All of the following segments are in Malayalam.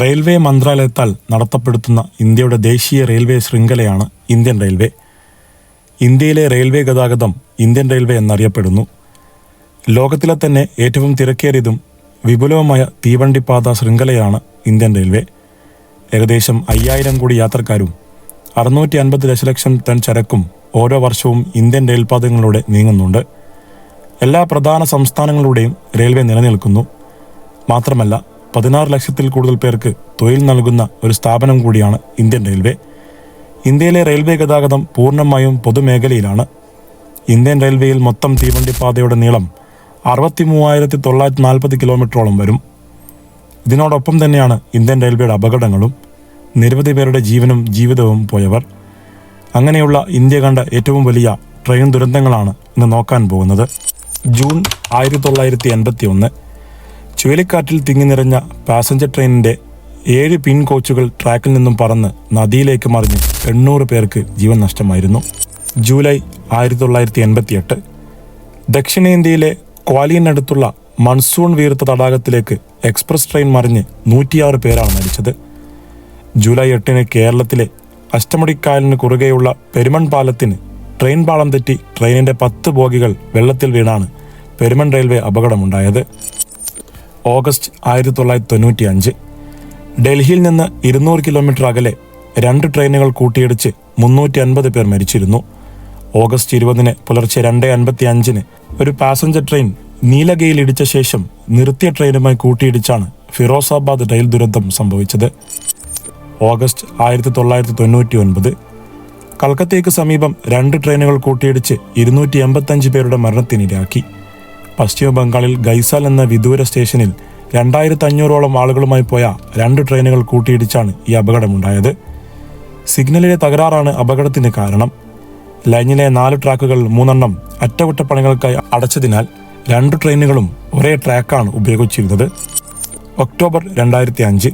റെയിൽവേ മന്ത്രാലയത്താൽ നടത്തപ്പെടുത്തുന്ന ഇന്ത്യയുടെ ദേശീയ റെയിൽവേ ശൃംഖലയാണ് ഇന്ത്യൻ റെയിൽവേ. ഇന്ത്യയിലെ റെയിൽവേ ഗതാഗതം ഇന്ത്യൻ റെയിൽവേ എന്നറിയപ്പെടുന്നു. ലോകത്തിലെ തന്നെ ഏറ്റവും തിരക്കേറിയതും വിപുലവുമായ തീവണ്ടിപ്പാത ശൃംഖലയാണ് ഇന്ത്യൻ റെയിൽവേ. ഏകദേശം അയ്യായിരം കോടി യാത്രക്കാരും അറുന്നൂറ്റി അൻപത് ദശലക്ഷം ടൺ ചരക്കും ഓരോ വർഷവും ഇന്ത്യൻ റെയിൽപാതകളിലൂടെ നീങ്ങുന്നുണ്ട്. എല്ലാ പ്രധാന സംസ്ഥാനങ്ങളുടെയും റെയിൽവേ നിലനിൽക്കുന്നു. മാത്രമല്ല പതിനാറ് ലക്ഷത്തിൽ കൂടുതൽ പേർക്ക് തൊഴിൽ നൽകുന്ന ഒരു സ്ഥാപനം കൂടിയാണ് ഇന്ത്യൻ റെയിൽവേ. ഇന്ത്യയിലെ റെയിൽവേ ഗതാഗതം പൂർണമായും പൊതുമേഖലയിലാണ്. ഇന്ത്യൻ റെയിൽവേയിൽ മൊത്തം തീവണ്ടി പാതയുടെ നീളം അറുപത്തി മൂവായിരത്തി തൊള്ളായിരത്തി നാൽപ്പത് കിലോമീറ്ററോളം വരും. ഇതിനോടൊപ്പം തന്നെയാണ് ഇന്ത്യൻ റെയിൽവേയുടെ അപകടങ്ങളും നിരവധി പേരുടെ ജീവനും ജീവിതവും പോയവർ. അങ്ങനെയുള്ള ഇന്ത്യ കണ്ട ഏറ്റവും വലിയ ട്രെയിൻ ദുരന്തങ്ങളാണ് ഇന്ന് നോക്കാൻ പോകുന്നത്. ജൂൺ ആയിരത്തി തൊള്ളായിരത്തി എൺപത്തി ഒന്ന് ചുഴലിക്കാറ്റിൽ തിങ്ങിനിറഞ്ഞ പാസഞ്ചർ ട്രെയിനിന്റെ ഏഴ് പിൻ കോച്ചുകൾ ട്രാക്കിൽ നിന്നും പറന്ന് നദിയിലേക്ക് മറിഞ്ഞ് എണ്ണൂറ് പേർക്ക് ജീവൻ നഷ്ടമായിരുന്നു. ജൂലൈ ആയിരത്തി തൊള്ളായിരത്തി എൺപത്തി എട്ട് ദക്ഷിണേന്ത്യയിലെ ക്വാലിയനടുത്തുള്ള മൺസൂൺ വീർത്ത തടാകത്തിലേക്ക് എക്സ്പ്രസ് ട്രെയിൻ മറിഞ്ഞ് നൂറ്റിയാറ് പേരാണ് മരിച്ചത്. ജൂലൈ എട്ടിന് കേരളത്തിലെ അഷ്ടമുടിക്കായലിന് കുറുകെയുള്ള പെരുമൺ പാലത്തിന് ട്രെയിൻ പാളം തെറ്റി ട്രെയിനിന്റെ പത്ത് ബോഗികൾ വെള്ളത്തിൽ വീണാണ് പെരുമൺ റെയിൽവേ അപകടമുണ്ടായത്. ഓഗസ്റ്റ് ആയിരത്തി തൊള്ളായിരത്തി തൊണ്ണൂറ്റി അഞ്ച് ഡൽഹിയിൽ നിന്ന് ഇരുന്നൂറ് കിലോമീറ്റർ അകലെ രണ്ട് ട്രെയിനുകൾ കൂട്ടിയിടിച്ച് മുന്നൂറ്റി അൻപത് പേർ മരിച്ചിരുന്നു. ഓഗസ്റ്റ് ഇരുപതിന് പുലർച്ചെ രണ്ട് അൻപത്തി അഞ്ചിന് ഒരു പാസഞ്ചർ ട്രെയിൻ നീലഗയിൽ ഇടിച്ച ശേഷം നിർത്തിയ ട്രെയിനുമായി കൂട്ടിയിടിച്ചാണ് ഫിറോസാബാദ് റെയിൽ ദുരന്തം സംഭവിച്ചത്. ഓഗസ്റ്റ് ആയിരത്തി തൊള്ളായിരത്തി തൊണ്ണൂറ്റി ഒൻപത് കൽക്കത്തയ്ക്ക് സമീപം രണ്ട് ട്രെയിനുകൾ കൂട്ടിയിടിച്ച് ഇരുന്നൂറ്റി എൺപത്തഞ്ച് പേരുടെ മരണത്തിനിരയാക്കി. പശ്ചിമ ബംഗാളിൽ ഗൈസാൽ എന്ന വിദൂര സ്റ്റേഷനിൽ രണ്ടായിരത്തി അഞ്ഞൂറോളം ആളുകളുമായി പോയ രണ്ട് ട്രെയിനുകൾ കൂട്ടിയിടിച്ചാണ് ഈ അപകടമുണ്ടായത്. സിഗ്നലിലെ തകരാറാണ് അപകടത്തിന് കാരണം. ലൈനിലെ നാല് ട്രാക്കുകൾ മൂന്നെണ്ണം അറ്റകുറ്റപ്പണികൾക്കായി അടച്ചതിനാൽ രണ്ട് ട്രെയിനുകളും ഒരേ ട്രാക്കാണ് ഉപയോഗിച്ചിരുന്നത്. ഒക്ടോബർ രണ്ടായിരത്തി അഞ്ച്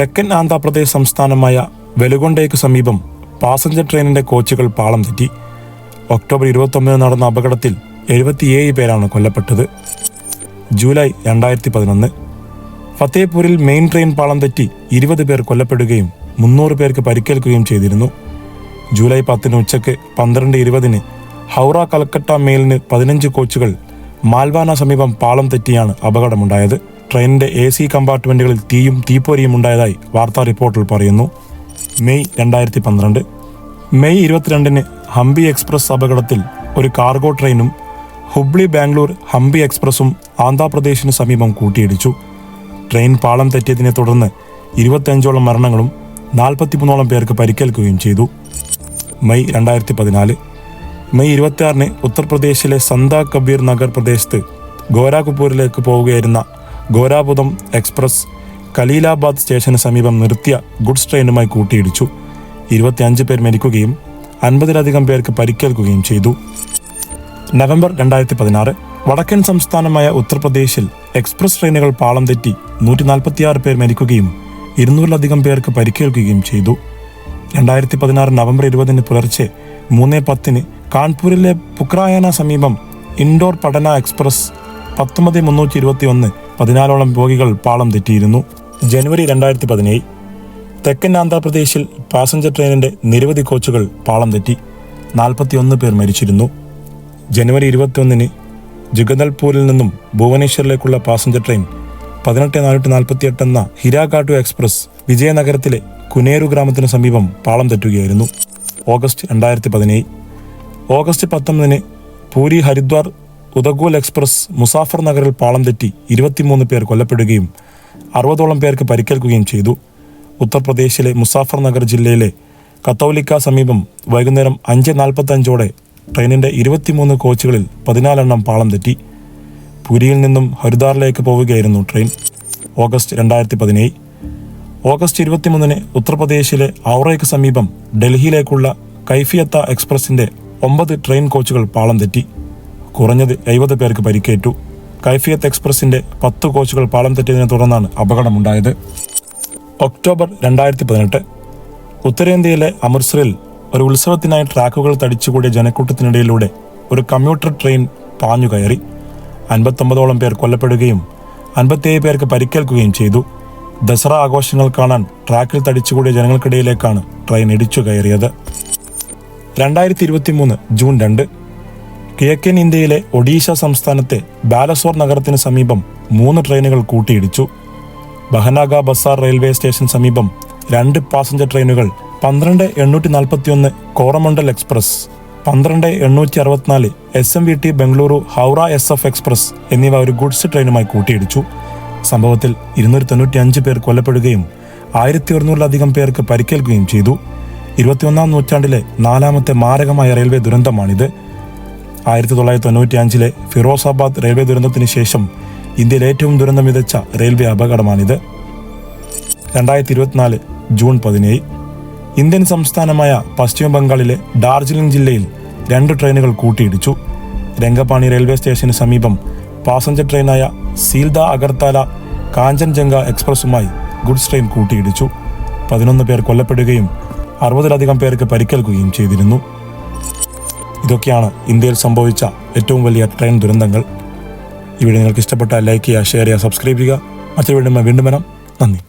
തെക്കൻ ആന്ധ്രാപ്രദേശ് സംസ്ഥാനമായ വെലുകൊണ്ടയ്ക്ക് സമീപം പാസഞ്ചർ ട്രെയിനിന്റെ കോച്ചുകൾ പാളം തെറ്റി. ഒക്ടോബർ ഇരുപത്തൊമ്പതിന് നടന്ന അപകടത്തിൽ എഴുപത്തിയേഴ് പേരാണ് കൊല്ലപ്പെട്ടത്. ജൂലൈ രണ്ടായിരത്തി പതിനൊന്ന് ഫത്തേപൂരിൽ മെയിൻ ട്രെയിൻ പാളം തെറ്റി ഇരുപത് പേർ കൊല്ലപ്പെടുകയും മുന്നൂറ് പേർക്ക് പരിക്കേൽക്കുകയും ചെയ്തിരുന്നു. ജൂലൈ പത്തിന് ഉച്ചയ്ക്ക് പന്ത്രണ്ട് ഇരുപതിന് ഹൗറ കൽക്കട്ട മെയിലിന് പതിനഞ്ച് കോച്ചുകൾ മാൽവാന സമീപം പാളം തെറ്റിയാണ് അപകടമുണ്ടായത്. ട്രെയിനിന്റെ എ സി കമ്പാർട്ട്മെന്റുകളിൽ തീയും തീപ്പൊരിയും ഉണ്ടായതായി വാർത്താ റിപ്പോർട്ടിൽ പറയുന്നു. മെയ് രണ്ടായിരത്തി പന്ത്രണ്ട് മെയ് ഇരുപത്തിരണ്ടിന് ഹംപി എക്സ്പ്രസ് അപകടത്തിൽ ഒരു കാർഗോ ട്രെയിനും ഹുബ്ലി ബാംഗ്ലൂർ ഹംപി എക്സ്പ്രസും ആന്ധ്രാപ്രദേശിന് സമീപം കൂട്ടിയിടിച്ചു. ട്രെയിൻ പാളം തെറ്റിയതിനെ തുടർന്ന് ഇരുപത്തിയഞ്ചോളം മരണങ്ങളും നാൽപ്പത്തിമൂന്നോളം പേർക്ക് പരിക്കേൽക്കുകയും ചെയ്തു. മെയ് രണ്ടായിരത്തി പതിനാല് മെയ് ഇരുപത്തിയാറിന് ഉത്തർപ്രദേശിലെ സന്ത കബീർ നഗർ പ്രദേശത്ത് ഗോരാഖപൂരിലേക്ക് പോവുകയായിരുന്ന ഗോരാബുദം എക്സ്പ്രസ് കലീലാബാദ് സ്റ്റേഷന് സമീപം നിർത്തിയ ഗുഡ്സ് ട്രെയിനുമായി കൂട്ടിയിടിച്ചു. ഇരുപത്തിയഞ്ച് പേർ മരിക്കുകയും അൻപതിലധികം പേർക്ക് പരിക്കേൽക്കുകയും ചെയ്തു. നവംബർ രണ്ടായിരത്തി പതിനാറ് വടക്കൻ സംസ്ഥാനമായ ഉത്തർപ്രദേശിൽ എക്സ്പ്രസ് ട്രെയിനുകൾ പാളം തെറ്റി നൂറ്റി നാൽപ്പത്തിയാറ് പേർ മരിക്കുകയും ഇരുന്നൂറിലധികം പേർക്ക് പരിക്കേൽക്കുകയും ചെയ്തു. രണ്ടായിരത്തി പതിനാറ് നവംബർ ഇരുപതിന് പുലർച്ചെ മൂന്ന് പത്തിന് കാൺപൂരിലെ പുക്രായന സമീപം ഇൻഡോർ പഠന എക്സ്പ്രസ് പത്തൊമ്പത് മുന്നൂറ്റി ഇരുപത്തി ഒന്ന് പതിനാലോളം ബോഗികൾ പാളം തെറ്റിയിരുന്നു. ജനുവരി രണ്ടായിരത്തി പതിനേഴ് തെക്കൻ ആന്ധ്രാപ്രദേശിൽ പാസഞ്ചർ ട്രെയിനിന്റെ നിരവധി കോച്ചുകൾ പാളം തെറ്റി. നാൽപ്പത്തിയൊന്ന് പേർ മരിച്ചിരുന്നു. ജനുവരി ഇരുപത്തിയൊന്നിന് ജുഗദൽപൂരിൽ നിന്നും ഭുവനേശ്വറിലേക്കുള്ള പാസഞ്ചർ ട്രെയിൻ പതിനെട്ട് നാനൂറ്റി നാൽപ്പത്തിയെട്ട് എന്ന ഹിരാകാട്ടു എക്സ്പ്രസ് വിജയനഗരത്തിലെ കുനേരു ഗ്രാമത്തിന് സമീപം പാളം തെറ്റുകയായിരുന്നു. ഓഗസ്റ്റ് രണ്ടായിരത്തി പതിനേഴ്. ഓഗസ്റ്റ് പത്തൊമ്പതിന് പൂരി ഹരിദ്വാർ ഉദഗോൽ എക്സ്പ്രസ് മുസാഫർ നഗറിൽ പാളം തെറ്റി ഇരുപത്തിമൂന്ന് പേർ കൊല്ലപ്പെടുകയും അറുപതോളം പേർക്ക് പരിക്കേൽക്കുകയും ചെയ്തു. ഉത്തർപ്രദേശിലെ മുസാഫർ നഗർ ജില്ലയിലെ കത്തോലിക്ക സമീപം വൈകുന്നേരം അഞ്ച് നാൽപ്പത്തഞ്ചോടെ ട്രെയിനിന്റെ ഇരുപത്തിമൂന്ന് കോച്ചുകളിൽ പതിനാലെണ്ണം പാളം തെറ്റി. പുരിയിൽ നിന്നും ഹരിദ്വാറിലേക്ക് പോവുകയായിരുന്നു ട്രെയിൻ. ഓഗസ്റ്റ് രണ്ടായിരത്തി പതിനേഴ് ഓഗസ്റ്റ് ഇരുപത്തിമൂന്നിന് ഉത്തർപ്രദേശിലെ ഔറയ്ക്ക് സമീപം ഡൽഹിയിലേക്കുള്ള കൈഫിയത്ത എക്സ്പ്രസിന്റെ ഒമ്പത് ട്രെയിൻ കോച്ചുകൾ പാളം തെറ്റി. കുറഞ്ഞത് എഴുപത് പേർക്ക് പരിക്കേറ്റു. കൈഫിയത്ത് എക്സ്പ്രസിന്റെ പത്ത് കോച്ചുകൾ പാളം തെറ്റിയതിനെ തുടർന്നാണ് അപകടമുണ്ടായത്. ഒക്ടോബർ രണ്ടായിരത്തി പതിനെട്ട് ഉത്തരേന്ത്യയിലെ അമൃത്സറിൽ ഒരു ഉത്സവത്തിനായി ട്രാക്കുകൾ തടിച്ചുകൂടിയ ജനക്കൂട്ടത്തിനിടയിലൂടെ ഒരു കമ്മ്യൂട്ടർ ട്രെയിൻ പാഞ്ഞു കയറി. അൻപത്തൊമ്പതോളം പേർ കൊല്ലപ്പെടുകയും അൻപത്തിയേഴ് പേർക്ക് പരിക്കേൽക്കുകയും ചെയ്തു. ദസറ ആഘോഷങ്ങൾ കാണാൻ ട്രാക്കിൽ തടിച്ചുകൂടിയ ജനങ്ങൾക്കിടയിലേക്കാണ് ട്രെയിൻ ഇടിച്ചു കയറിയത്. രണ്ടായിരത്തി ഇരുപത്തി മൂന്ന് ജൂൺ രണ്ട്. കിഴക്കൻ ഇന്ത്യയിലെ ഒഡീഷ സംസ്ഥാനത്തെ ബാലസോർ നഗരത്തിന് സമീപം മൂന്ന് ട്രെയിനുകൾ കൂട്ടിയിടിച്ചു. ബഹനാഗ ബസാർ റെയിൽവേ സ്റ്റേഷൻ സമീപം രണ്ട് പാസഞ്ചർ ട്രെയിനുകൾ പന്ത്രണ്ട് എണ്ണൂറ്റി നാൽപ്പത്തിയൊന്ന് കോറമണ്ഡൽ എക്സ്പ്രസ് പന്ത്രണ്ട് എണ്ണൂറ്റി അറുപത്തിനാല് S M V T Bengaluru Howrah S F express എന്നിവ ഒരു ഗുഡ്സ് ട്രെയിനുമായി കൂട്ടിയിടിച്ചു. സംഭവത്തിൽ ഇരുന്നൂറ്റി തൊണ്ണൂറ്റി അഞ്ച് പേർ കൊല്ലപ്പെടുകയും ആയിരത്തി ഒരുന്നൂറിലധികം പേർക്ക് പരിക്കേൽക്കുകയും ചെയ്തു. ഇരുപത്തിയൊന്നാം നൂറ്റാണ്ടിലെ നാലാമത്തെ മാരകമായ റെയിൽവേ ദുരന്തമാണിത്. ആയിരത്തി തൊള്ളായിരത്തി തൊണ്ണൂറ്റി അഞ്ചിലെ ഫിറോസാബാദ് റെയിൽവേ ദുരന്തത്തിന് ശേഷം ഇന്ത്യയിൽ ഏറ്റവും ദുരന്തം വിതച്ച റെയിൽവേ അപകടമാണിത്. രണ്ടായിരത്തി ഇരുപത്തിനാല് ജൂൺ പതിനേഴ് ഇന്ത്യൻ സംസ്ഥാനമായ പശ്ചിമ ബംഗാളിലെ ഡാർജിലിംഗ് ജില്ലയിൽ രണ്ട് ട്രെയിനുകൾ കൂട്ടിയിടിച്ചു. രംഗപാണി റെയിൽവേ സ്റ്റേഷന് സമീപം പാസഞ്ചർ ട്രെയിനായ സീൽദ അഗർത്തല കാഞ്ചൻജംഗ എക്സ്പ്രസുമായി ഗുഡ്സ് ട്രെയിൻ കൂട്ടിയിടിച്ചു. പതിനൊന്ന് പേർ കൊല്ലപ്പെടുകയും അറുപതിലധികം പേർക്ക് പരിക്കേൽക്കുകയും ചെയ്തിരുന്നു. ഇതൊക്കെയാണ് ഇന്ത്യയിൽ സംഭവിച്ച ഏറ്റവും വലിയ ട്രെയിൻ ദുരന്തങ്ങൾ. വീഡിയോ നിങ്ങൾക്ക് ഇഷ്ടപ്പെട്ടാൽ ലൈക്ക് ചെയ്യുക ഷെയർ ചെയ്യുക സബ്സ്ക്രൈബ് ചെയ്യുക. മറ്റൊരു വീണ്ടും വീണ്ടും വരാം. നന്ദി.